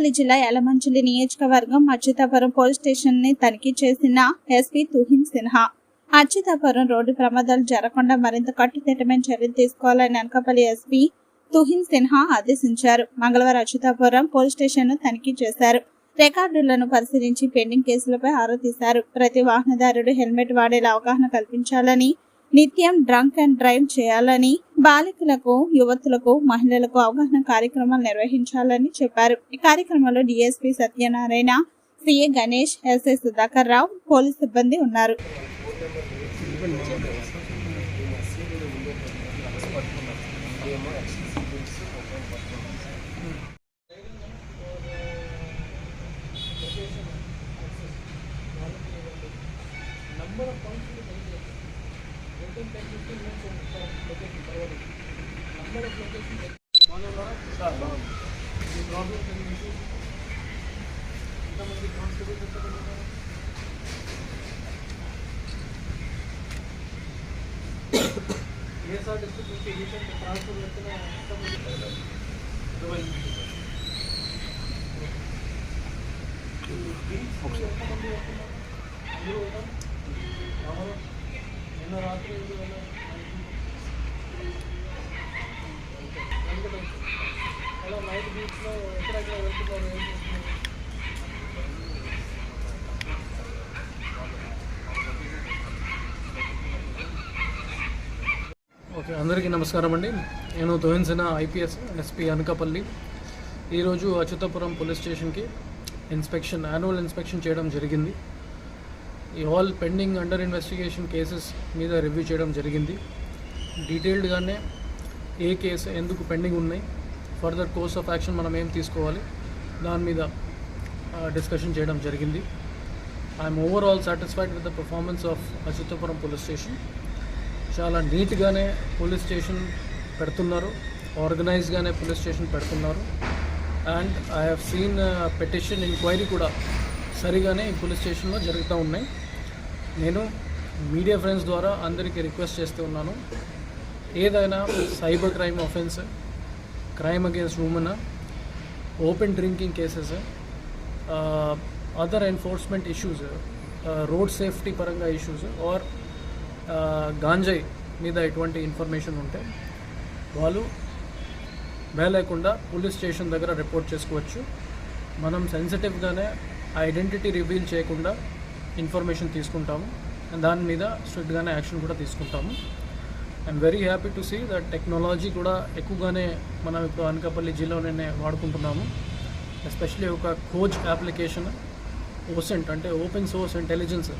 అనకాపల్లి జిల్లా యలమంచిలి నియోజకవర్గం అచ్యుతాపురం పోలీస్ స్టేషన్ని తనిఖీ చేసిన ఎస్పీ తుహిన్ సిన్హా. అచ్యుతాపురం రోడ్డు ప్రమాదాలు జరగకుండా మరింత కట్టుదిట్టమైన చర్యలు తీసుకోవాలని అనకాపల్లి ఎస్పీ తుహిన్ సిన్హా ఆదేశించారు. మంగళవారం అచ్యుతాపురం పోలీస్ స్టేషన్ను తనిఖీ చేశారు. రికార్డులను పరిశీలించి పెండింగ్ కేసులపై ఆరా తీశారు. ప్రతి వాహనదారుడు హెల్మెట్ వాడేలా అవగాహన కల్పించాలని నిత్యం డ్రంక్ అండ్ డ్రైవ్ చేయాలని బాలికలకు యువతులకు మహిళలకు అవగాహన కార్యక్రమాలు నిర్వహించాలని చెప్పారు. ఈ కార్యక్రమంలో DSP Satyanarayana CA Ganesh SI Sudhakar Rao police సిబ్బంది ఉన్నారు. ये सर इसको पीछे एडिशन पे ट्रांसफ़र करते हैं सब डबल बीच ओके ये होता है ఓకే అందరికీ నమస్కారం అండి. నేను తోహిన్ ఐపీఎస్ ఎస్పీ అనకాపల్లి. ఈరోజు అచ్యుతాపురం పోలీస్ స్టేషన్కి ఇన్స్పెక్షన్ యాన్యువల్ ఇన్స్పెక్షన్ చేయడం జరిగింది. ఈ all pending under investigation cases మీద రివ్యూ చేయడం జరిగింది. డీటెయిల్డ్గానే ఏ కేసు ఎందుకు పెండింగ్ ఉన్నాయి? ఫర్దర్ కోర్స్ ఆఫ్ యాక్షన్ మనం ఏం తీసుకోవాలి? దాని మీద డిస్కషన్ చేయడం జరిగింది. I'm overall satisfied with the performance of Achyutapuram police station చాలా నీట్గానే పోలీస్ స్టేషన్ పెడుతున్నారు ఆర్గనైజ్గానే పోలీస్ స్టేషన్ పెడుతున్నారు. And I have seen petition enquiry కూడా సరిగానే ఈ పోలీస్ స్టేషన్లో జరుగుతూ ఉన్నాయి. నేను మీడియా ఫ్రెండ్స్ ద్వారా అందరికీ రిక్వెస్ట్ చేస్తూ ఉన్నాను. ఏదైనా cyber crime offence crime against women open drinking cases other enforcement issues road safety పరంగా ఇష్యూస్ ఆర్ గాంజాయి మీద ఎటువంటి ఇన్ఫర్మేషన్ ఉంటే వాళ్ళు భయ లేకుండా పోలీస్ స్టేషన్ దగ్గర రిపోర్ట్ చేసుకోవచ్చు. మనం సెన్సిటివ్గానే ఐడెంటిటీ రివీల్ చేయకుండా ఇన్ఫర్మేషన్ తీసుకుంటాము. దాని మీద స్ట్రిక్ట్గానే యాక్షన్ కూడా తీసుకుంటాము. I'm very happy to see that technology కూడా ఎక్కువగానే మనం ఇప్పుడు అనకాపల్లి జిల్లాలోనే వాడుకుంటున్నాము. ఎస్పెషలీ ఒక కోచ్ అప్లికేషన్ ఓసెంట్ అంటే open source intelligence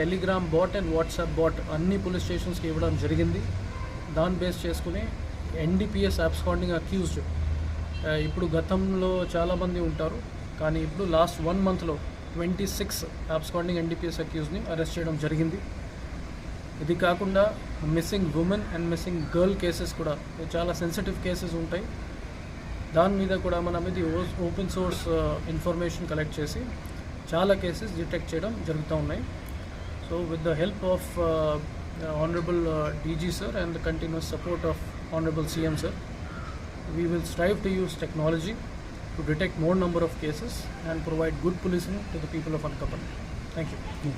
Telegram bot and WhatsApp bot అన్ని పోలీస్ స్టేషన్స్కి ఇవ్వడం జరిగింది. దాన్ని బేస్ చేసుకుని ఎన్డీపీఎస్ అబ్స్కాండింగ్ అక్యూజ్డ్ ఇప్పుడు గతంలో చాలామంది ఉంటారు. కానీ ఇప్పుడు లాస్ట్ వన్ మంత్లో ట్వంటీ సిక్స్ అబ్స్కాండింగ్ ఎన్డీపీఎస్ అక్యూజ్ని అరెస్ట్ చేయడం జరిగింది. ఇది కాకుండా missing women and missing girl cases కూడా చాలా సెన్సిటివ్ కేసెస్ ఉంటాయి దాని మీద కూడా మనం ఇది ఓపెన్ సోర్స్ ఇన్ఫర్మేషన్ కలెక్ట్ చేసి చాలా కేసెస్ డిటెక్ట్ చేయడం జరుగుతూ ఉన్నాయి so with the help of honourable DG sir and continuous support of honourable CM sir we will strive to use technology to detect more number of cases and provide good policing to the people of Ankapan. Thank you. Hmm.